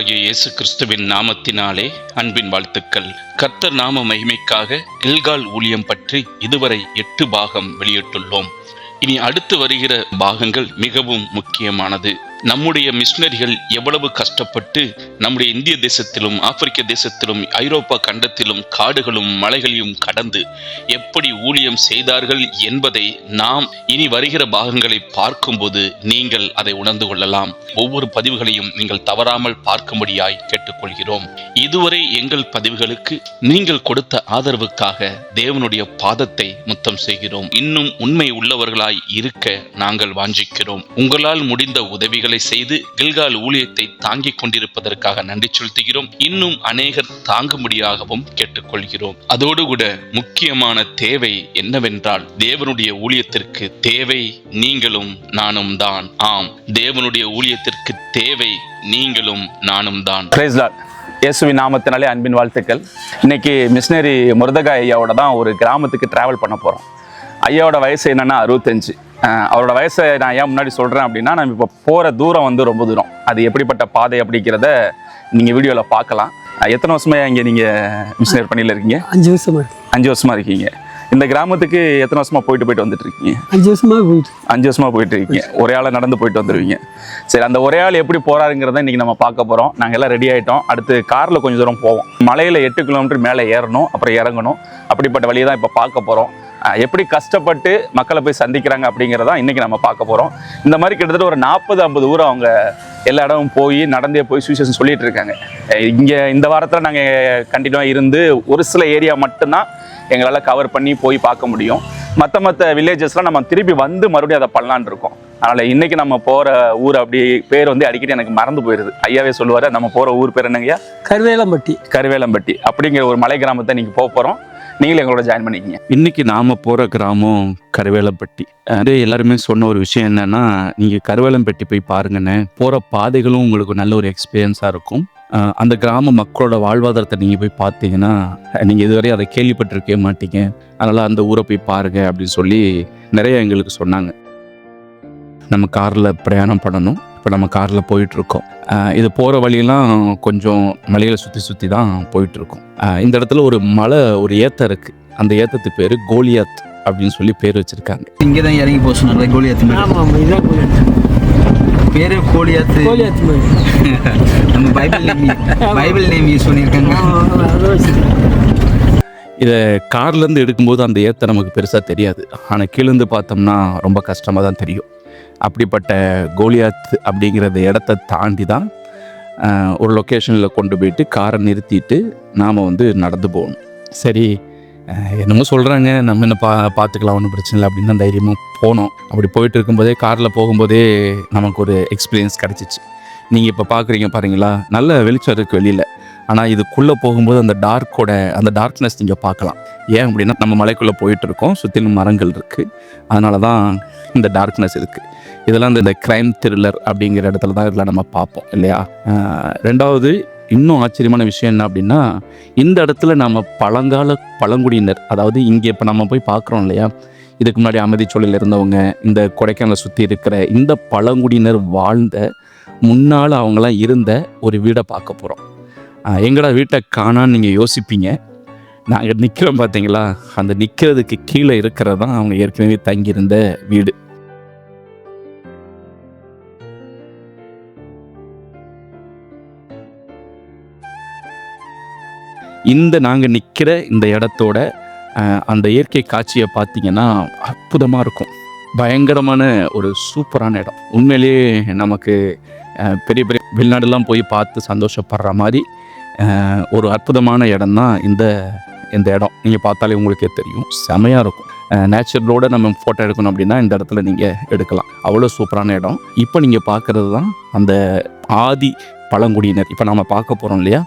கர்த்தராகிய இயேசு கிறிஸ்துவின் நாமத்தினாலே அன்பின் வாழ்த்துக்கள். கர்த்தர் நாம மகிமைக்காக கில்கால் ஊழியம் பற்றி இதுவரை எட்டு பாகம் வெளியிட்டுள்ளோம். இனி அடுத்து வருகிற பாகங்கள் மிகவும் முக்கியமானது. நம்முடைய மிஷினரிகள் எவ்வளவு கஷ்டப்பட்டு நம்முடைய இந்திய தேசத்திலும் ஆப்பிரிக்க தேசத்திலும் ஐரோப்பா கண்டத்திலும் காடுகளும் மலைகளையும் கடந்து எப்படி ஊழியம் செய்தார்கள் என்பதை நாம் இனி வருகிற பாகங்களை பார்க்கும்போது நீங்கள் அதை உணர்ந்து கொள்ளலாம். ஒவ்வொரு பதிவுகளையும் நீங்கள் தவறாமல் பார்க்கும்படியாய் கேட்டுக்கொள்கிறோம். இதுவரை எங்கள் பதிவுகளுக்கு நீங்கள் கொடுத்த ஆதரவுக்காக தேவனுடைய பாதத்தை முத்தம் செய்கிறோம். இன்னும் உண்மை உள்ளவர்களாய் இருக்க நாங்கள் வாஞ்சிக்கிறோம். உங்களால் முடிந்த உதவிகள் செய்து கில்கால் ஊழியத்தை தாங்கிக் கொண்டிருப்பதற்காக நன்றி செலுத்துகிறோம். இன்னும் அநேகர் தாங்கும்படியாகவும் கேட்டுக்கொள்கிறோம். அதோடு கூட முக்கியமான தேவை என்னவென்றால் தேவனுடைய ஊழியத்திற்கு தேவை நீங்களும் நானும் தான். ஆம் தேவனுடைய ஊழியத்திற்கு தேவை நீங்களும் நானும் தான். பிரைஸ் இயேசுவின் நாமத்தினாலே அன்பின் வாழ்த்துக்கள். இன்னைக்கு மிஷினரி முருதகா ஐயாவோட தான் ஒரு கிராமத்துக்கு டிராவல் பண்ண போகிறோம் ஐயாவோட வயசு என்னன்னா அறுபத்தஞ்சு. அவரோட வயசை நான் ஏன் முன்னாடி சொல்கிறேன் அப்படின்னா நம்ம இப்போ போகிற தூரம் வந்து ரொம்ப தூரம். அது எப்படிப்பட்ட பாதை அப்படிங்கிறத நீங்கள் வீடியோவில் பார்க்கலாம். எத்தனை வருஷமா இங்கே நீங்கள் மிஷினரி பணியில் இருக்கீங்க? அஞ்சு வருஷமா இருக்கு. அஞ்சு வருஷமா இருக்கீங்க. இந்த கிராமத்துக்கு எத்தனை வருஷமா போயிட்டு போயிட்டு வந்துட்டு இருக்கீங்க? அஞ்சு வருஷமா போயிட்டு. அஞ்சு வருஷமா போயிட்டு இருக்கீங்க. ஒரே ஆளா நடந்து போயிட்டு வந்துருவீங்க. சரி அந்த ஒரே ஆள் எப்படி போறாருங்கிறத இன்னைக்கு நம்ம பார்க்க போறோம். நாங்க எல்லாம் ரெடி ஆயிட்டோம். அடுத்து கார்ல கொஞ்சம் தூரம் போவோம். மலையில எட்டு கிலோமீட்டர் மேலே ஏறணும் அப்புறம் இறங்கணும். அப்படிப்பட்ட வழியை தான் இப்போ பார்க்க அஹ் எப்படி கஷ்டப்பட்டு மக்களை போய் சந்திக்கிறாங்க அப்படிங்கிறதா இன்னைக்கு நம்ம பார்க்க போறோம். இந்த மாதிரி கிட்டத்தட்ட ஒரு நாற்பது ஐம்பது ஊர் அவங்க எல்லா இடமும் போய் நடந்தே போய் சுவிசேஷன் சொல்லிட்டு இருக்காங்க. இங்க இந்த வாரத்தில் நாங்கள் கண்டினியூவாக இருந்து ஒரு சில ஏரியா மட்டும்தான் எங்களால் கவர் பண்ணி போய் பார்க்க முடியும். மற்ற மற்ற வில்லேஜஸ்லாம் நம்ம திருப்பி வந்து மறுபடியும் அதை பண்ணலான்னு இருக்கோம். அதனால் இன்னைக்கு நம்ம போகிற ஊர் அப்படி பேர் வந்து அடிக்கடி எனக்கு மறந்து போயிடுது ஐயாவே சொல்லுவார் நம்ம போகிற ஊர் பேர் என்னங்கய்யா? கருவேலம்பட்டி. கருவேலம்பட்டி அப்படிங்கிற ஒரு மலை கிராமத்தை நீங்கள் போக போகிறோம் நீங்களும் எங்களோட ஜாயின் பண்ணிக்கிங்க. இன்னைக்கு நாம போற கிராமம் கருவேலம்பட்டி. அது எல்லாருமே சொன்ன ஒரு விஷயம் என்னன்னா நீங்க கருவேலம்பட்டி போய் பாருங்கண்ணே. போற பாதைகளும் உங்களுக்கு நல்ல ஒரு எக்ஸ்பீரியன்ஸா இருக்கும். அந்த கிராம மக்களோட வாழ்வாதாரத்தை நீங்கள் போய் பார்த்தீங்கன்னா நீங்கள் இதுவரை அதை கேள்விப்பட்டிருக்கவே மாட்டீங்க. அதனால் அந்த ஊரை போய் பாருங்க அப்படின்னு சொல்லி நிறைய எங்களுக்கு சொன்னாங்க. நம்ம கார்ல பிரயாணம் பண்ணணும். இப்போ நம்ம காரில் போயிட்டு இருக்கோம் அஹ் இது போகிற வழியெல்லாம் கொஞ்சம் மலைகளை சுற்றி சுற்றி தான் போயிட்டு இருக்கோம் அஹ் இந்த இடத்துல ஒரு மலை ஒரு ஏத்தம் இருக்கு. அந்த ஏத்தத்துக்கு பேர் கோலியாத் அப்படின்னு சொல்லி பேர் வச்சிருக்காங்க. இங்கே தான் இறங்கி போக சொன்னாங்க கோலியாத்து பேரு கோலியாத்து கோலியாத்து நம்ம Bible name Bible name use பண்ணியிருக்காங்க. இதை கார்லேருந்து எடுக்கும்போது அந்த ஏத்தம் நமக்கு பெருசாக தெரியாது. ஆனால் கீழேருந்து பார்த்தோம்னா ரொம்ப கஷ்டமாக தான் தெரியும். அப்படிப்பட்ட கோலியாத் அப்படிங்கிறத இடத்த தாண்டி தான் ஒரு லொக்கேஷனில் கொண்டு போயிட்டு காரை நிறுத்திட்டு நாம் வந்து நடந்து போகணும். சரி என்னமோ சொல்கிறாங்க நம்ம என்ன பா பார்த்துக்கலாம் ஒன்றும் பிரச்சனை இல்லை அப்படின்னு தான் தைரியமாக போனோம். அப்படி போயிட்டு இருக்கும்போதே காரில் போகும்போதே நமக்கு ஒரு எக்ஸ்பீரியன்ஸ் கிடச்சிச்சு. நீங்கள் இப்போ பார்க்குறீங்க பாருங்களா நல்ல வெளிச்சம் இருக்குது வெளியில். ஆனால் இதுக்குள்ளே போகும்போது அந்த டார்க்கோட அந்த டார்க்னஸ் நீங்கள் பார்க்கலாம். ஏன் அப்படின்னா நம்ம மலைக்குள்ளே போயிட்டு இருக்கோம் சுற்றிலும் மரங்கள் இருக்குது அதனால தான் இந்த டார்க்னஸ் இருக்குது இதெல்லாம் இந்த க்ரைம் த்ரில்லர் அப்படிங்கிற இடத்துல தான் இதெல்லாம் நம்ம பார்ப்போம் இல்லையா? ரெண்டாவது இன்னும் ஆச்சரியமான விஷயம் என்ன அப்படின்னா இந்த இடத்துல நம்ம பழங்கால பழங்குடியினர் அதாவது இங்கே இப்போ நம்ம போய் பார்க்குறோம் இல்லையா? இதுக்கு முன்னாடி அமைதிச்சொல்லில் இருந்தவங்க இந்த கொடைக்கானலை சுற்றி இருக்கிற இந்த பழங்குடியினர் வாழ்ந்த முன்னால் அவங்களாம் இருந்த ஒரு வீடை பார்க்க போகிறோம் எங்கடா வீட்டை காணான்னு நீங்கள் யோசிப்பீங்க? நாங்கள் நிற்கிறோம் பார்த்தீங்களா அந்த நிற்கிறதுக்கு கீழே இருக்கிறது தான் அவங்க ஏற்கனவே தங்கியிருந்த வீடு. இந்த நாங்கள் நிற்கிற இந்த இடத்தோட அந்த இயற்கை காட்சியை பார்த்தீங்கன்னா அற்புதமாக இருக்கும். பயங்கரமான ஒரு சூப்பரான இடம். உண்மையிலேயே நமக்கு பெரிய பெரிய வெளிநாடுலாம் போய் பார்த்து சந்தோஷப்படுற மாதிரி ஒரு அற்புதமான இடம் தான் இந்த இந்த இடம். நீங்கள் பார்த்தாலே உங்களுக்கே தெரியும். செமையாக இருக்கும். நேச்சுரலோடு நம்ம ஃபோட்டோ எடுக்கணும் அப்படின்னா இந்த இடத்துல நீங்கள் எடுக்கலாம். அவ்வளோ சூப்பரான இடம். இப்போ நீங்கள் பார்க்குறது தான் அந்த ஆதி பழங்குடியினர். இப்போ நம்ம பார்க்க போகிறோம் இல்லையா?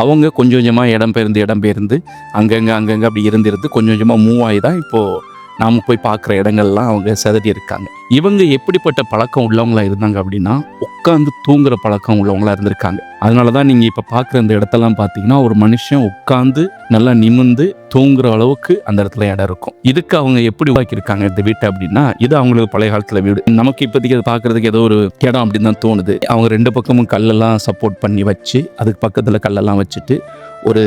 அவங்க கொஞ்சம் கொஞ்சமாக இடம்பெயர்ந்து இடம்பெயர்ந்து அங்கங்கே அங்கங்கே அப்படி இருந்திருந்து கொஞ்சம் கொஞ்சமாக மூவ் ஆகி தான் இப்போது நாம் போய் பார்க்குற இடங்கள்லாம் அவங்க செதறி இருக்காங்க. இவங்க எப்படிப்பட்ட பழக்கம் உள்ளவங்களா இருந்தாங்க அப்படின்னா உட்காந்து தூங்குற பழக்கம் உள்ளவங்களா இருந்திருக்காங்க. அதனால தான் நீங்கள் இப்போ பார்க்குற இந்த இடத்தெல்லாம் பார்த்தீங்கன்னா ஒரு மனுஷன் உட்காந்து நல்லா நிமிர்ந்து தூங்குற அளவுக்கு அந்த இடத்துல இடம் இருக்கும். இதுக்கு அவங்க எப்படி உருவாக்கியிருக்காங்க இந்த வீட்டை அப்படின்னா இது அவங்களுக்கு பழைய காலத்தில் வீடு. நமக்கு இப்போதைக்கு அதை பார்க்குறதுக்கு ஏதோ ஒரு இடம் அப்படின்னு தான் தோணுது. அவங்க ரெண்டு பக்கமும் கல்லெல்லாம் சப்போர்ட் பண்ணி வச்சு அதுக்கு பக்கத்தில் கல்லெல்லாம் வச்சுட்டு ஒரு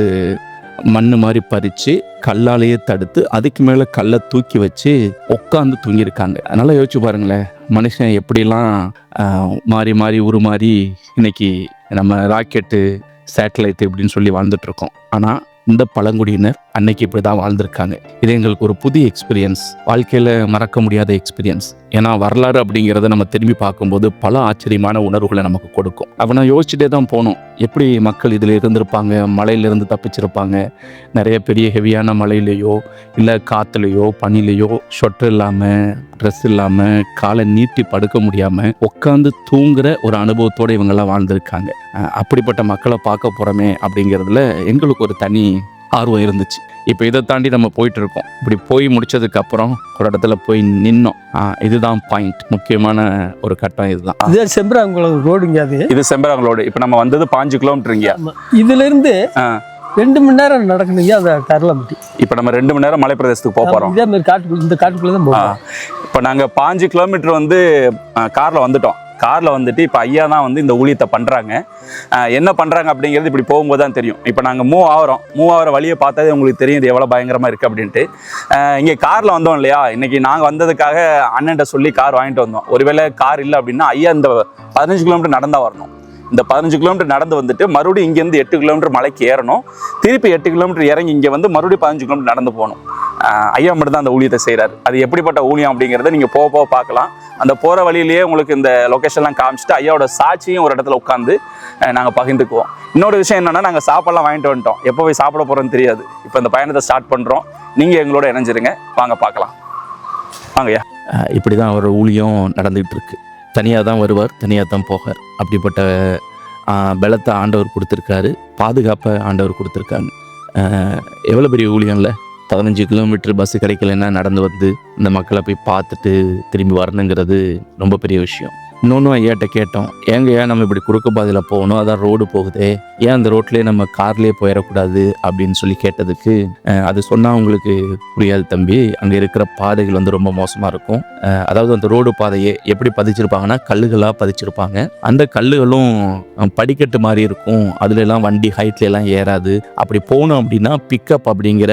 மண்ணு மாதிரி பறித்து கல்லாலேயே தடுத்து அதுக்கு மேலே கல்லை தூக்கி வச்சு உட்காந்து தூங்கியிருக்காங்க. அதனால் யோசிச்சு பாருங்களேன் மனுஷன் எப்படிலாம் மாறி மாறி உருமாறி இன்னைக்கு நம்ம ராக்கெட்டு சேட்டலைட் இப்படின்னு சொல்லி வாழ்ந்துட்டுருக்கோம். ஆனால் இந்த பழங்குடியினர் அன்னைக்கு இப்படி தான் வாழ்ந்திருக்காங்க. இது எங்களுக்கு ஒரு புதிய எக்ஸ்பீரியன்ஸ் வாழ்க்கையில் மறக்க முடியாத எக்ஸ்பீரியன்ஸ் ஏன்னா வரலாறு அப்படிங்கிறத நம்ம திரும்பி பார்க்கும்போது பல ஆச்சரியமான உணர்வுகளை நமக்கு கொடுக்கும். அப்போ நான் யோசிச்சுட்டே தான் போனோம். எப்படி மக்கள் இதில் இருந்திருப்பாங்க? மலையிலிருந்து தப்பிச்சிருப்பாங்க. நிறைய பெரிய ஹெவியான மலையிலையோ இல்லை காற்றுலையோ பனிலேயோ ஷொட்டர் இல்லாமல் ட்ரெஸ் இல்லாமல் காலை நீட்டி படுக்க முடியாமல் உட்காந்து தூங்குற ஒரு அனுபவத்தோடு இவங்கெல்லாம் வாழ்ந்திருக்காங்க. அப்படிப்பட்ட மக்களை பார்க்க போகிறோமே அப்படிங்கிறதுல எங்களுக்கு ஒரு தனி ஆர்வம் இருந்துச்சு. இப்போ இதை தாண்டி நம்ம போயிட்டு இருக்கோம் இப்படி போய் முடிச்சதுக்கு அப்புறம் ஒரு இடத்துல போய் நின்னோம். இதுதான் பாயிண்ட் முக்கியமான ஒரு கட்டம் இதுதான். இதே செம்பராங்குளம் ரோடுங்க அது. இது செம்பரங்களோடு இப்போ நம்ம வந்தது பாஞ்சு கிலோமீட்டருங்க ஆமா. இதுல இருந்து ஆ. ரெண்டு மணி நேரம் நடக்கணுங்க அந்த கரலம்பட்டி இப்போ நம்ம ரெண்டு மணி நேரம் மலைப்பிரதேசத்துக்கு போக போகிறோம் இதே மாதிரி காட்டுக்குள்ள இந்த காட்டுக்குள்ள தான் போகும் இப்போ நாங்கள் பாஞ்சு கிலோமீட்டர் வந்து காரில் வந்துட்டோம். காரில் வந்துட்டு இப்போ ஐயா தான் வந்து இந்த ஊழியத்தை பண்ணுறாங்க என்ன பண்ணுறாங்க அப்படிங்கிறது இப்படி போகும்போது தான் தெரியும். இப்போ நாங்கள் மூவ் ஆகிறோம். மூவ் ஆகிற வழியை பார்த்தாதே உங்களுக்கு தெரியும் இது எவ்வளோ பயங்கரமாக இருக்குது அப்படின்ட்டு. இங்கே காரில் வந்தோம் இல்லையா? இன்றைக்கி நாங்கள் வந்ததுக்காக அண்ணன்ட்ட சொல்லி கார் வாங்கிட்டு வந்தோம். ஒருவேளை கார் இல்லை அப்படின்னா ஐயா இந்த பதினஞ்சு கிலோமீட்டர் நடந்தால் வரணும். இந்த பதினஞ்சு கிலோமீட்டர் நடந்து வந்துட்டு மறுபடியும் இங்கேருந்து எட்டு கிலோமீட்டர் மலைக்கு ஏறணும். திருப்பி எட்டு கிலோமீட்டர் இறங்கி இங்கே வந்து மறுபடியும் பதினஞ்சு கிலோமீட்டர் நடந்து போகணும். ஐயா மட்டும் தான் அந்த ஊழியத்தை செய்கிறாரு அது எப்படிப்பட்ட ஊழியம் அப்படிங்கிறத நீங்கள் போக போக பார்க்கலாம். அந்த போகிற வழியிலேயே உங்களுக்கு இந்த லொக்கேஷன்லாம் காமிச்சிட்டு ஐயாவோட சாட்சியும் ஒரு இடத்துல உட்காந்து நாங்கள் பகிர்ந்துக்குவோம். இன்னொரு விஷயம் என்னென்னா நாங்கள் சாப்பாடுலாம் வாங்கிட்டு வந்துட்டோம். எப்போ போய் சாப்பிட போகிறோன்னு தெரியாது. இப்போ இந்த பயணத்தை ஸ்டார்ட் பண்ணுறோம் நீங்கள் எங்களோட இணைஞ்சிருங்க. வாங்க பார்க்கலாம். வாங்கய்யா இப்படி தான் அவர் ஊழியம் நடந்துகிட்டு இருக்கு. தனியாக தான் வருவார் தனியாக தான் போவார். அப்படிப்பட்ட பலத்தை ஆண்டவர் கொடுத்துருக்காரு. பாதுகாப்பை ஆண்டவர் கொடுத்துருக்காங்க எவ்வளோ பெரிய ஊழியம்ல? பதினஞ்சு கிலோமீட்டர் பஸ் கிடைக்கலன்னா நடந்து வந்து இந்த மக்களை போய் பார்த்துட்டு திரும்பி வரணுங்கிறது ரொம்ப பெரிய விஷயம். இன்னொன்று ஐயாட்ட கேட்டோம் ஏங்க ஏன் நம்ம இப்படி குறுக்கு பாதையில் போகணும்? அதான் ரோடு போகுதே. ஏன் அந்த ரோட்லேயே நம்ம கார்லேயே போயிடக்கூடாது அப்படின்னு சொல்லி கேட்டதுக்கு அது சொன்னால் உங்களுக்கு புரியாது தம்பி. அங்கே இருக்கிற பாதைகள் வந்து ரொம்ப மோசமாக இருக்கும். அதாவது அந்த ரோடு பாதையை எப்படி பதிச்சிருப்பாங்கன்னா கல்லுகளாக பதிச்சிருப்பாங்க. அந்த கல்லுகளும் படிக்கட்டு மாதிரி இருக்கும். அதுலலாம் வண்டி ஹைட்லலாம் ஏறாது. அப்படி போகணும் அப்படின்னா பிக்கப் அப்படிங்கிற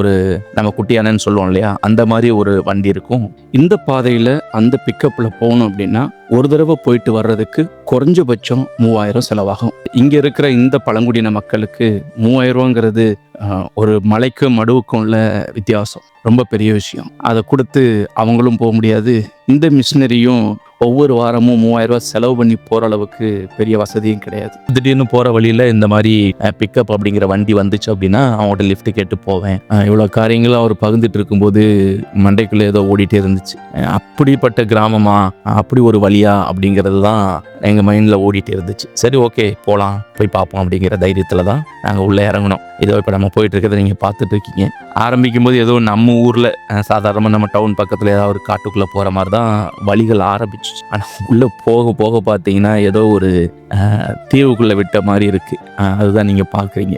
ஒரு நம்ம குட்டியானன்னு சொல்லுவோம் இல்லையா? அந்த மாதிரி ஒரு வண்டி இருக்கும். இந்த பாதையில் அந்த பிக்கப்பில் போகணும் அப்படின்னா ஒரு தடவை போயிட்டு வர்றதுக்கு குறைஞ்சபட்சம் மூவாயிரம் செலவாகும். இங்கே இருக்கிற இந்த பழங்குடியின மக்களுக்கு மூவாயிரம் ரூபாங்கிறது ஒரு மலைக்கும் மடுவுக்கும் உள்ள வித்தியாசம். ரொம்ப பெரிய விஷயம். அதை கொடுத்து அவங்களும் போக முடியாது. இந்த மிஷினரியும் ஒவ்வொரு வாரமும் மூவாயிரம் ரூபாய் செலவு பண்ணி போகிற அளவுக்கு பெரிய வசதியும் கிடையாது. திடீர்னு போகிற வழியில் இந்த மாதிரி பிக்கப் அப்படிங்கிற வண்டி வந்துச்சு அப்படின்னா அவங்கள்ட்ட லிஃப்ட் கேட்டு போவேன். இவ்வளோ காரியங்களும் அவர் பகிர்ந்துட்டு இருக்கும்போது மண்டைக்குள்ளே ஏதோ ஓடிட்டே இருந்துச்சு. அப்படிப்பட்ட கிராமமா அப்படி ஒரு வழியா அப்படிங்கிறது தான் எங்கள் மைண்டில் ஓடிட்டே இருந்துச்சு. சரி ஓகே போகலாம் போய் பார்ப்போம் அப்படிங்கிற தைரியத்தில் தான் நாங்கள் உள்ளே இறங்கினோம். இதோ இப்போ நம்ம போயிட்டு இருக்கிறத நீங்கள் பார்த்துட்டு இருக்கீங்க. ஆரம்பிக்கும் போது ஏதோ நம்ம ஊரில் சாதாரணமாக நம்ம டவுன் பக்கத்தில் ஏதாவது ஒரு காட்டுக்குள்ளே போகிற மாதிரி தான் வழிகள் ஆரம்பிச்சிச்சு. ஆனால் உள்ளே போக போக பார்த்தீங்கன்னா ஏதோ ஒரு தீவுக்குள்ளே விட்ட மாதிரி இருக்குது அதுதான் நீங்கள் பார்க்குறீங்க.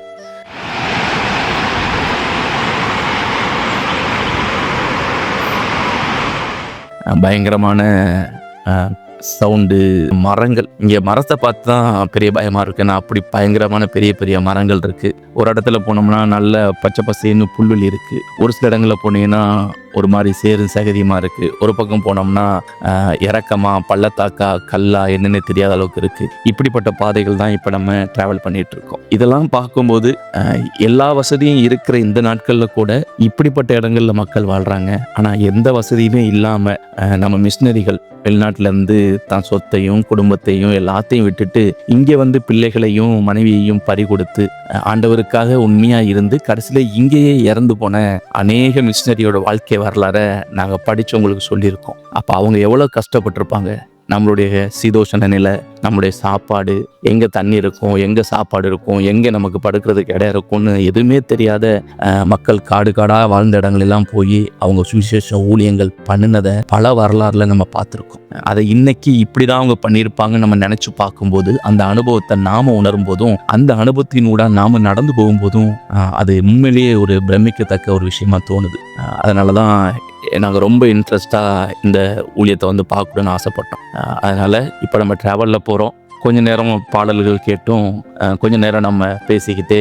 பயங்கரமான சவுண்டு மரங்கள். இங்கே மரத்தை பார்த்து தான் பெரிய பயமாக இருக்குது நான் அப்படி பயங்கரமான பெரிய பெரிய மரங்கள் இருக்குது ஒரு இடத்துல போனோம்னா நல்ல பச்சை பசேன்னு புல்வெளி இருக்குது ஒரு சில இடங்களில் போனீங்கன்னா ஒரு மாதிரி சேரும் சகதியமாக இருக்கு? ஒரு பக்கம் போனோம்னா இறக்கமா பள்ளத்தாக்கா கல்லா என்னன்னு தெரியாத அளவுக்கு இருக்கு. இப்படிப்பட்ட பாதைகள் தான் இப்போ நம்ம டிராவல் பண்ணிட்டு இருக்கோம். இதெல்லாம் பார்க்கும்போது எல்லா வசதியும் இருக்கிற இந்த நாட்களில் கூட இப்படிப்பட்ட இடங்கள்ல மக்கள் வாழ்றாங்க. ஆனால் எந்த வசதியுமே இல்லாமல் நம்ம மிஷினரிகள் வெளிநாட்டுல இருந்து தான் சொத்தையும் குடும்பத்தையும் எல்லாத்தையும் விட்டுட்டு இங்கே வந்து பிள்ளைகளையும் மனைவியையும் பறி கொடுத்து ஆண்டவருக்காக உண்மையா இருந்து கடைசியில் இங்கேயே இறந்து போன அநேக மிஷினரியோட வாழ்க்கை வரலாறை நாங்கள் படித்து உங்களுக்கு சொல்லியிருக்கோம். அப்போ அவங்க எவ்வளோ கஷ்டப்பட்டிருப்பாங்க? நம்மளுடைய சீதோஷண நிலை நம்மளுடைய சாப்பாடு எங்கே தண்ணி இருக்கும் எங்கே சாப்பாடு இருக்கும் எங்கே நமக்கு படுக்கிறதுக்கு இடம் இருக்கும்னு எதுவுமே தெரியாத மக்கள் காடு காடாக வாழ்ந்த இடங்களெல்லாம் போய் அவங்க சுவிசேஷ ஊழியங்கள் பண்ணினதை பல வரலாறுல நம்ம பார்த்துருக்கோம். அதை இன்னைக்கு இப்படி தான் அவங்க பண்ணியிருப்பாங்கன்னு நம்ம நினச்சி பார்க்கும்போது அந்த அனுபவத்தை நாம் உணரும் போதும் அந்த அனுபவத்தினூட நாம் நடந்து போகும்போதும் அது உண்மையிலேயே ஒரு பிரமிக்கத்தக்க ஒரு விஷயமா தோணுது. அதனால தான் நாங்கள் ரொம்ப இன்ட்ரெஸ்டாக இந்த ஊழியத்தை வந்து பார்க்கணுன்னு ஆசைப்பட்டோம். அதனால் இப்போ நம்ம ட்ராவலில் போகிறோம் கொஞ்ச நேரம் பாடல்கள் கேட்டும். கொஞ்ச நேரம் நம்ம பேசிக்கிட்டே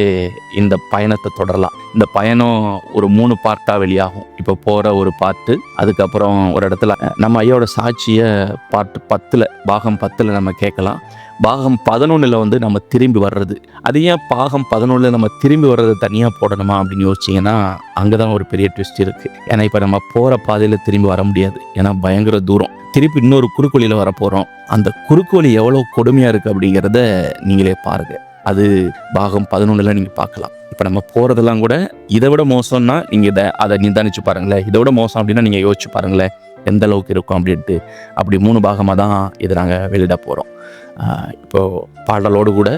இந்த பயணத்தை தொடரலாம். இந்த பயணம் ஒரு மூணு பார்ட்டாக வெளியாகும். இப்போ போகிற ஒரு பாட்டு அதுக்கப்புறம் ஒரு இடத்துல நம்ம ஐயோட சாட்சியை பாட்டு பத்தில் பாகம் பத்தில் நம்ம கேட்கலாம். பாகம் பதினொன்றில் வந்து நம்ம திரும்பி வர்றது. அது ஏன் பாகம் பதினொன்றில் நம்ம திரும்பி வர்றது தனியாக போடணுமா அப்படின்னு யோசிச்சிங்கன்னா அங்கே தான் ஒரு பெரிய ட்விஸ்ட் இருக்குது ஏன்னா இப்போ நம்ம போகிற பாதையில் திரும்பி வர முடியாது. ஏன்னா பயங்கர தூரம். திருப்பி இன்னொரு குறுக்கு வர போகிறோம் அந்த குறுக்கு எவ்வளோ கொடுமையாக இருக்குது அப்படிங்கிறத நீங்களே பாருங்கள் அது பாகம் பதினொன்றில் நீங்கள் பார்க்கலாம். இப்போ நம்ம போகிறதெல்லாம் கூட இதை விட மோசம்னா நீங்கள் இதை அதை நிதானிச்சு பாருங்களேன். இதை விட மோசம் அப்படின்னா நீங்கள் யோசிச்சு பாருங்களேன். எந்த அளவுக்கு இருக்கும் அப்படின்ட்டு. அப்படி மூணு பாகமாக தான் இதை நாங்கள் வெளியிட போகிறோம் இப்போது பாடலோடு கூட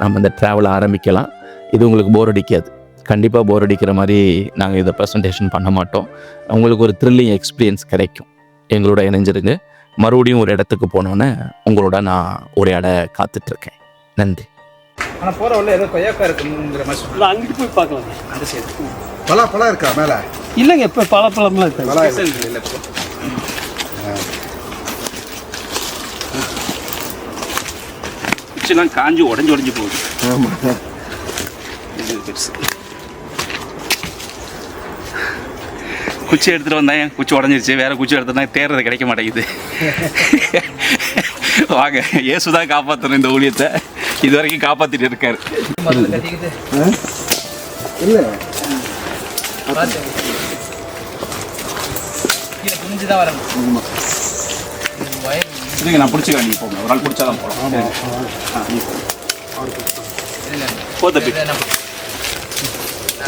நம்ம இந்த ட்ராவலை ஆரம்பிக்கலாம். இது உங்களுக்கு போர் அடிக்காது. கண்டிப்பாக போர் அடிக்கிற மாதிரி நாங்கள் இதை ப்ரெசன்டேஷன் பண்ண மாட்டோம். உங்களுக்கு ஒரு த்ரில்லிங் எக்ஸ்பீரியன்ஸ் கிடைக்கும். எங்களோட இணைஞ்சிருங்க. மறுபடியும் ஒரு இடத்துக்கு போனோன்னே உங்களோட நான் உரையாட காத்துட்ருக்கேன். நன்றி. ஆனால் போகிற உள்ள ஏதோ கொய்யாக்கா இருக்குங்கிற மாதிரி சொன்னாங்க அங்கிட்டு போய் பார்க்கலாம். அந்த சைடு. பலா பழம் இருக்கா மேலே? இல்லைங்க இப்போ பழப்பழம்லாம் இருக்காது பலா இல்லை. குச்சிலாம் காஞ்சி உடஞ்சி உடஞ்சி போகுது. இது பெருசு. குச்சி எடுத்துகிட்டு வந்தேன் குச்சி உடஞ்சிருச்சு. வேற குச்சி எடுத்துனா தேர்றது கிடைக்க மாட்டேங்குது. வாங்க இயேசு தான் காப்பாற்றணும் இந்த ஊழியத்தை. இது வரைக்கும் காப்பாற்றிட்டு இருக்காரு. இல்லை. பார்த்து கீழே குனிஞ்சு தான் வரணும் இதுங்க நான் பிடிச்சிக்கிறேன் நீங்கள் போங்க. ஒரு ஆள் பிடிச்சாதான் போகலாம் போ. தம்பி.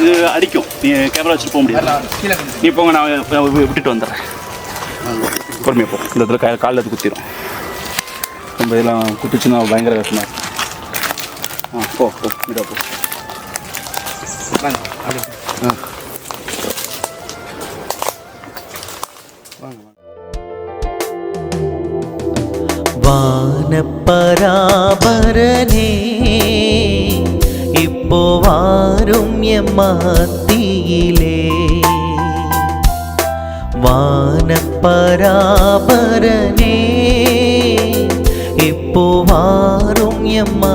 இது அடிக்கும். நீ கேமரா வச்சுட்டு போக முடியாது. நீ போங்க நான் விட்டுட்டு வந்துடுறேன். பொறுமையாக போ. இந்த இடத்துல காலில் அது குத்திடும் ரொம்ப இதெல்லாம் குத்துச்சுன்னா பயங்கர கஷ்டமாக இருக்கும் ஆ போ போ. இதோ போ. வாங்க പരാപരനെ ഇപ്പോ വാരുമ്യമാത്തിയിലേ വാനപ്പരാപരനെ ഇപ്പോ വാരുമ്യമാ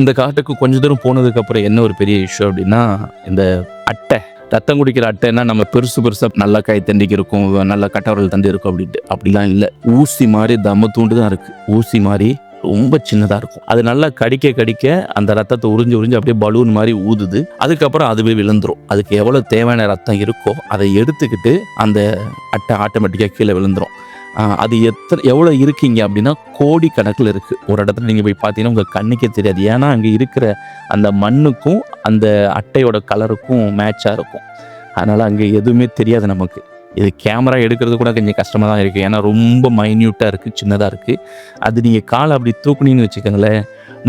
இந்த காட்டுக்கு கொஞ்ச தூரம் போனதுக்கப்புறம் என்ன ஒரு பெரிய இஷ்யூ அப்படின்னா இந்த அட்டை. ரத்தம் குடிக்கிற அட்டைன்னா நம்ம பெருசு பெருசாக நல்லா கை தண்டிக்கு இருக்கும் நல்லா கட்டவரல் தண்டி இருக்கும் அப்படின்ட்டு. அப்படிலாம் இல்லை. ஊசி மாதிரி தம்ம தூண்டு தான் இருக்குது ஊசி மாதிரி ரொம்ப சின்னதாக இருக்கும். அது நல்லா கடிக்க கடிக்க அந்த ரத்தத்தை உறிஞ்சு உறிஞ்சு அப்படியே பலூன் மாதிரி ஊதுது. அதுக்கப்புறம் அதுவே விழுந்துரும். அதுக்கு எவ்வளோ தேவையான ரத்தம் இருக்கோ அதை எடுத்துக்கிட்டு அந்த அட்டை ஆட்டோமேட்டிக்காக கீழே விழுந்துரும். அது எத்தனை எவ்வளோ இருக்கீங்க அப்படின்னா கோடி கணக்கில் இருக்குது ஒரு இடத்துல நீங்கள் போய் பார்த்தீங்கன்னா உங்கள் கண்ணுக்கே தெரியாது. ஏன்னா அங்கே இருக்கிற அந்த மண்ணுக்கும் அந்த அட்டையோட கலருக்கும் மேட்சாக இருக்கும். அதனால் அங்கே எதுவுமே தெரியாது நமக்கு. இது கேமரா எடுக்கிறது கூட கொஞ்சம் கஷ்டமாக தான் இருக்குது ஏன்னா ரொம்ப மைன்யூட்டாக இருக்குது சின்னதாக இருக்குது அது நீங்கள் காலை அப்படி தூக்குனீங்கன்னு வச்சுக்கோங்களேன்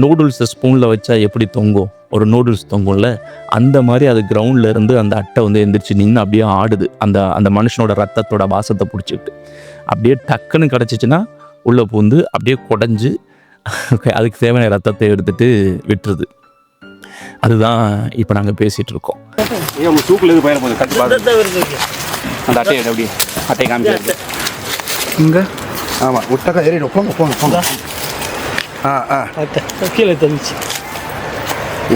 நூடுல்ஸை ஸ்பூனில் வச்சா எப்படி தொங்கும்? ஒரு நூடுல்ஸ் தொங்கும்ல அந்த மாதிரி அது கிரவுண்டில் இருந்து அந்த அட்டை வந்து எந்திரிச்சு நின்று அப்படியே ஆடுது. அந்த அந்த மனுஷனோட ரத்தத்தோட வாசத்தை பிடிச்சிக்கிட்டு. அப்படியே டக்குன்னு கிடச்சிச்சின்னா உள்ளே பூந்து அப்படியே குடஞ்சு அதுக்கு தேவையான ரத்தத்தை எடுத்துட்டு விட்டுருது. அதுதான் இப்போ நாங்கள் பேசிகிட்டு இருக்கோம். சூக்கில் எது பயிர அந்த அட்டையை எடு அப்படி அட்டையை காமிக்கிறது இங்கே? ஆமாம் விட்டாக்கா ஏறிடும் போங்க போங்க போங்க. ஆ ஆ. கீழே தள்ளிச்சு.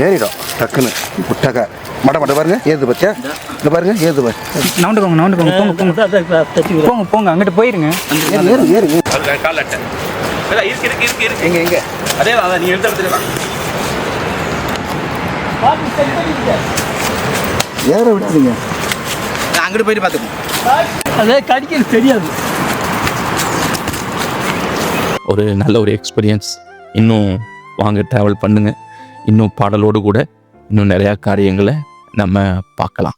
ஏறிடும். டக்குன்னு. விட்டாக்கா மட மட பாருங்க. ஏது பத்தியா? இந்த பாருங்க ஏது பாரு. நவுண்டுக்கோங்க நவுண்டுக்கோங்க போங்க. போங்க. போங்க. போங்க அங்கிட்டு போயிருங்க. ஏறு ஏறு இருக்கு இருக்கு இருக்கு இருக்கு. எங்க எங்க? அதே அதான் நீ இடத்துல தான் ஏற விடாதீங்க அங்கிட்டு போயிட்டு பார்த்துக்கோங்க அதே கடிக்கிறது தெரியாது. ஒரு நல்ல ஒரு எக்ஸ்பீரியன்ஸ் இன்னும் வாங்க ட்ராவல் பண்ணுங்க. இன்னும் பாடலோடு கூட இன்னும் நிறையா காரியங்களை நம்ம பார்க்கலாம்.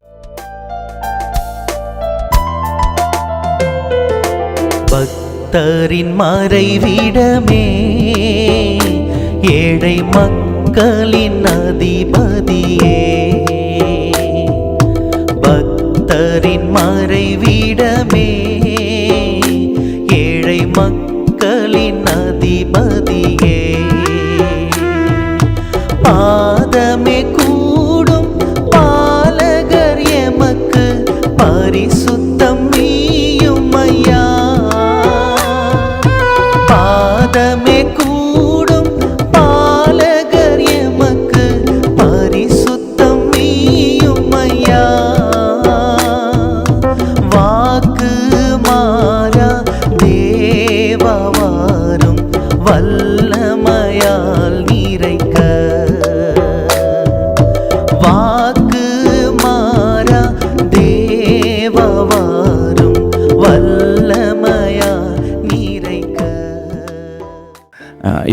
பக்தரின் மறைவிடமே ஏழை மக்களின் அதிபதியே. பக்தரின் மறைவிடமே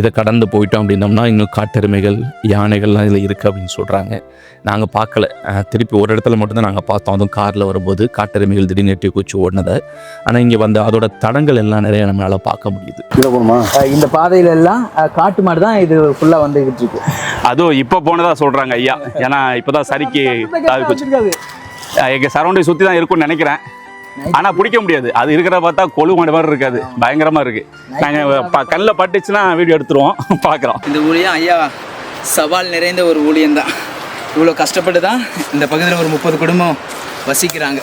இதை கடந்து போயிட்டோம் அப்படின்னோம்னா இன்னும் காட்டெருமைகள் யானைகள்லாம் இதில் இருக்குது அப்படின்னு சொல்கிறாங்க நாங்கள் பார்க்கல. திருப்பி ஒரு இடத்துல மட்டும்தான் நாங்கள் பார்த்தோம். அதுவும் காரில் வரும்போது காட்டெருமைகள் திடீர்னு எட்டி குச்சி ஓடினதை. ஆனால் இங்கே வந்து அதோட தடங்கள் எல்லாம் நிறைய நம்மளால் பார்க்க முடியுது. போகணுமா? இந்த பாதையில எல்லாம் காட்டு மாடு தான் இது ஃபுல்லா வந்துகிட்டு இருக்கு. அதுவும் இப்போ போனதா சொல்றாங்க ஐயா. ஏன்னா இப்போதான் சரிக்கு அது குச்சி எங்க சரௌண்டிங் சுற்றி தான் இருக்கும்னு நினைக்கிறேன். ஆனா பிடிக்க முடியாது. அது இருக்கிறத பார்த்தா கொழு மாடு மாதிரி இருக்காது. பயங்கரமா இருக்கு. நாங்க ப- கண்ணில் பட்டுச்சுன்னா வீடியோ எடுத்துருவோம். பார்க்குறோம் இந்த ஊழியம் ஐயா சவால் நிறைந்த ஒரு ஊழியம் தான். இவ்வளோ கஷ்டப்பட்டு தான் இந்த பகுதியில் ஒரு முப்பது குடும்பம் வசிக்கிறாங்க.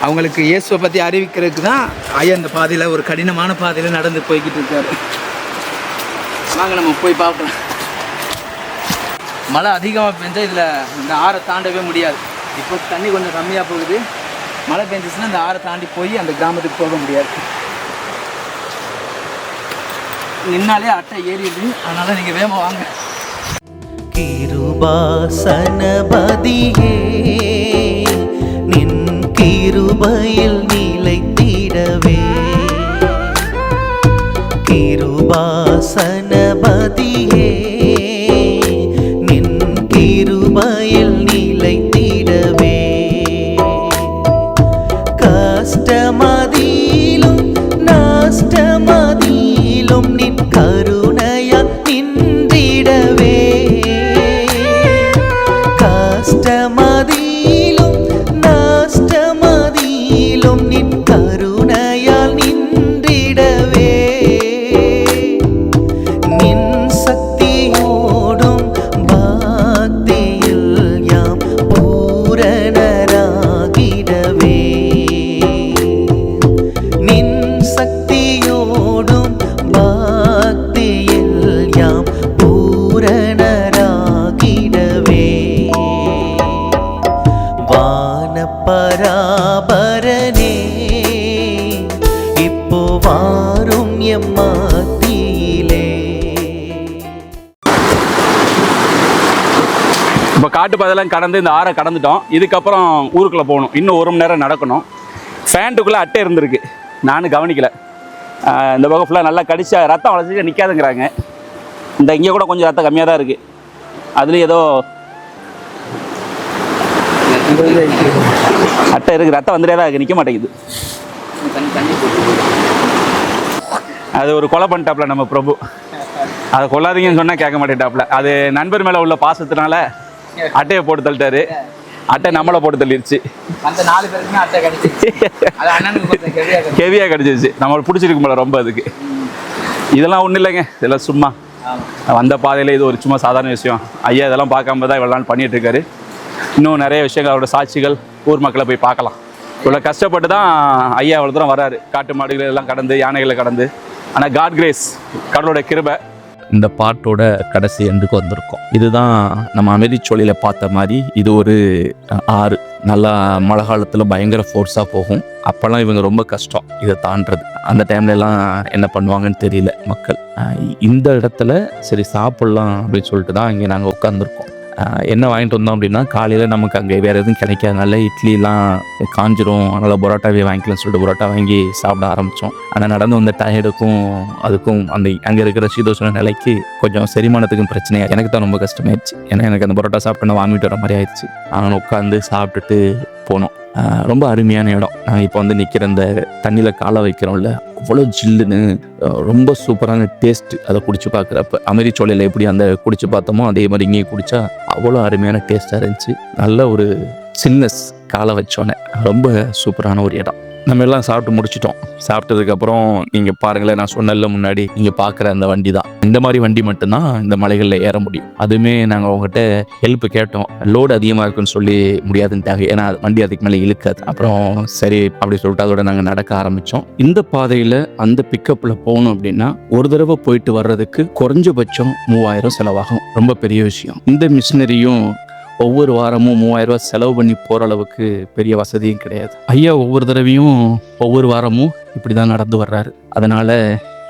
அவங்களுக்கு இயேசுவை பற்றி அறிவிக்கிறதுக்கு தான் ஐயா இந்த பாதையில் ஒரு கடினமான பாதையில் நடந்து போய்கிட்டு இருக்காரு. வாங்க நம்ம போய் பார்ப்போம் மழை அதிகமாக பெஞ்சா இதில் இந்த ஆறை தாண்டவே முடியாது. இப்போ தண்ணி கொஞ்சம் கம்மியாக போகுது. மழை பெஞ்சிச்சுன்னா அந்த ஆறை தாண்டி போய் அந்த கிராமத்துக்கு போக முடியாது. நின்னாலே அட்டை ஏறிடுது. அதனால நீங்கள் வேகமாக வாங்க. கிருபாசனபதியே நின் கிருபையில் நீ பூரணராகிடவே காட்டு கடந்து இந்த ஆறை கடந்துட்டோம். இதுக்கப்புறம் ஊருக்குள்ளே போகணும். இன்னும் ஒரு மணி நேரம் நடக்கணும். ஃபேண்ட்டுக்குள்ளே அட்டை இருந்திருக்கு. நானும் கவனிக்கலை. இந்த பக்கம் ஃபுல்லாக நல்லா கடிச்சா ரத்தம் வளர்ச்சி நிற்காதுங்கிறாங்க இந்த இங்கே கூட கொஞ்சம் ரத்தம் கம்மியாக தான் இருக்குது அதுலேயும் ஏதோ அட்டை இருக்குது ரத்தம் வந்துட்டே தான் இருக்குது நிற்க மாட்டேங்குது. அது ஒரு கொலை பண்ணிட்டாப்ல நம்ம பிரபு. அதை கொல்லாதீங்கன்னு சொன்னால் கேட்க மாட்டேட்டாப்ல அது நண்பர் மேலே உள்ள பாசத்தினால அட்டையை போட்டு தள்ளிட்டாரு. அட்டை நம்மளை போட்டு தள்ளிடுச்சு அந்த நாலு பேருக்குமே அட்டை கிடைச்சிச்சு ஹெவியாக கிடைச்சு ஹெவியாக கிடச்சிருச்சு. நம்மளுக்கு பிடிச்சிருக்கும் போல ரொம்ப அதுக்கு. இதெல்லாம் ஒன்றும் இல்லைங்க. இதெல்லாம் சும்மா. வந்த பாதையில் இது ஒரு சும்மா சாதாரண விஷயம். ஐயா இதெல்லாம் பார்க்காம தான் இவ்வளோ நாள் பண்ணிட்டு இருக்காரு. இன்னும் நிறைய விஷயங்கள் அவரோட சாட்சிகள் ஊர் மக்களை போய் பார்க்கலாம். இவ்வளோ கஷ்டப்பட்டு தான் ஐயா அவ்வளோ தூரம் வராரு. காட்டு மாடுகள் எல்லாம் கடந்து யானைகளை கடந்து. ஆனால் காட் கிரேஸ் கடவுளோட கிருபை. இந்த பாட்டோட கடைசி எண்டுக்கு வந்திருக்கோம். இதுதான் நம்ம அமைதிச்சொலியில் பார்த்த மாதிரி இது ஒரு ஆறு. நல்லா மழை காலத்தில் பயங்கர ஃபோர்ஸாக போகும். அப்போல்லாம் இவங்க ரொம்ப கஷ்டம் இதை தாண்டுறது. அந்த டைம்லலாம் என்ன பண்ணுவாங்கன்னு தெரியல மக்கள். இந்த இடத்துல சரி சாப்பிட்லாம் அப்படின்னு சொல்லிட்டு தான் இங்கே நாங்கள் உட்காந்துருக்கோம் என்ன வாங்கிட்டு வந்தோம் அப்படின்னா காலையில் நமக்கு அங்கே வேறு எதுவும் கிடைக்காதனால இட்லிலாம் காஞ்சிரும். அதனால் பரோட்டாவே வாங்கிக்கலாம்னு சொல்லிட்டு பரோட்டா வாங்கி சாப்பிட ஆரம்பித்தோம் ஆனால் நடந்து வந்த டயர்டுக்கும் அதுக்கும் அந்த அங்கே இருக்கிற சீதோஷன நிலைக்கு கொஞ்சம் செரிமானத்துக்கும் பிரச்சனையாக எனக்கு தான் ரொம்ப கஷ்டமாயிடுச்சு. ஏன்னா எனக்கு அந்த பரோட்டா சாப்பிட்டு வாங்கிட்டு வர மாதிரி ஆயிடுச்சு. ஆனால் உட்காந்து சாப்பிட்டுட்டு போனோம். ரொம்ப அருமையான இடம். நான் இப்போ வந்து நிற்கிற இந்த தண்ணியில் காலை வைக்கிறோம்ல அவ்வளோ ஜில்லுன்னு ரொம்ப சூப்பரான டேஸ்ட் அதை குடிச்சு பார்க்குறப்ப. அமெரிச்சோலையில் எப்படி அந்த குடிச்சு பார்த்தோமோ அதே மாதிரி இங்கேயும் குடித்தா அவ்வளோ அருமையான டேஸ்ட்டாக இருந்துச்சு. நல்ல ஒரு சில்னஸ் காலை வச்சோன்னே. ரொம்ப சூப்பரான ஒரு இடம். நம்ம எல்லாம் சாப்பிட்டு முடிச்சிட்டோம். சாப்பிட்டதுக்கப்புறம் நீங்கள் பாருங்களேன் நான் சொன்னல முன்னாடி நீங்கள் பார்க்குற அந்த வண்டி தான் இந்த மாதிரி வண்டி மட்டும்தான் இந்த மலைகளில் ஏற முடியும். அதுவுமே நாங்கள் அவங்ககிட்ட ஹெல்ப் கேட்டோம். லோடு அதிகமாக இருக்குன்னு சொல்லி முடியாதுன்ட்டாங்க ஏன்னா வண்டி அதுக்கு மேலே இழுக்காது. அப்புறம் சரி அப்படி சொல்லிட்டு அதோட நாங்கள் நடக்க ஆரம்பித்தோம் இந்த பாதையில் அந்த பிக்கப்பில் போகணும் அப்படின்னா ஒரு தடவை போயிட்டு வர்றதுக்கு குறைஞ்சபட்சம் மூவாயிரம் செலவாகும். ரொம்ப பெரிய விஷயம். இந்த மிஷினரியும் ஒவ்வொரு வாரமும் மூவாயிரம் ரூபாய் செலவு பண்ணி போகிற அளவுக்கு பெரிய வசதியும் கிடையாது. ஐயா ஒவ்வொரு தடவையும் ஒவ்வொரு வாரமும் இப்படி தான் நடந்து வர்றாரு. அதனால்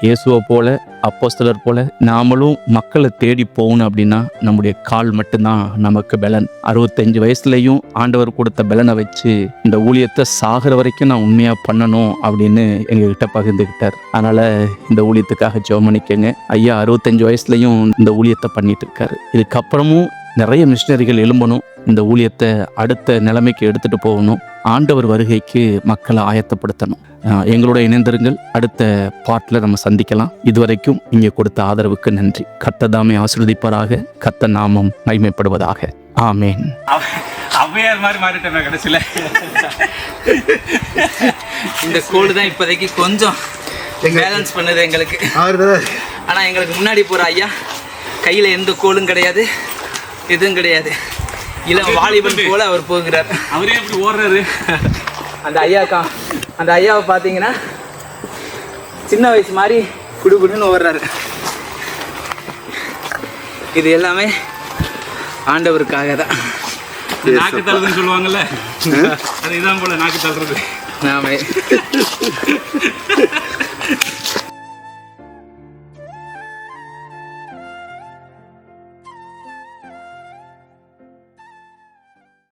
இயேசுவை போல அப்போஸ்தலர் போல நாமளும் மக்களை தேடி போகணும் அப்படின்னா நம்முடைய கால் மட்டும்தான் நமக்கு பலன். அறுபத்தஞ்சு வயசுலையும் ஆண்டவர் கொடுத்த பலனை வச்சு இந்த ஊழியத்தை சாகிற வரைக்கும் நான் உண்மையாக பண்ணணும் அப்படின்னு எங்ககிட்ட பகிர்ந்துக்கிட்டார் அதனால் இந்த ஊழியத்துக்காக ஜெபம் பண்ணிக்கங்க ஐயா அறுபத்தஞ்சு வயசுலையும் இந்த ஊழியத்தை பண்ணிட்டு இருக்காரு. இதுக்கப்புறமும் நிறைய மிஷினரிகள் எழும்பணும். இந்த ஊழியத்தை அடுத்த நிலைமைக்கு எடுத்துட்டு போகணும். ஆண்டவர் வருகைக்கு மக்களை ஆயத்தப்படுத்தணும். எங்களோட இணைந்திருங்கள். அடுத்த பாட்டில் நம்ம சந்திக்கலாம். இதுவரைக்கும் இங்கே கொடுத்த ஆதரவுக்கு நன்றி. கத்ததாமே ஆசிர்வதிப்பதாக கத்த நாமம் மகிமைப்படுவதாக. ஆமேன். அவ்வையார் மாதிரி மாறிட்டேன் கடைசியில். இந்த கோடு தான் இப்போதைக்கு கொஞ்சம் பேலன்ஸ் பண்ணுது எங்களுக்கு. ஆனால் எங்களுக்கு முன்னாடி போகிற ஐயா கையில் எந்த கோலும் கிடையாது. எதுவும் கிடையாது. இளம் வாலிபன் போல அவர் போகிறார். அவரே எப்படி ஓடுறாரு? அந்த ஐயாக்கா அந்த ஐயாவை பார்த்தீங்கன்னா சின்ன வயசு மாதிரி குடுகுடுன்னு ஓடுறாரு. இது எல்லாமே ஆண்டவருக்காக தான். நாக்கு தள்ளுதுன்னு சொல்லுவாங்கல்ல? அது இதான் போல நாக்கு தள்ளுறது. நாம.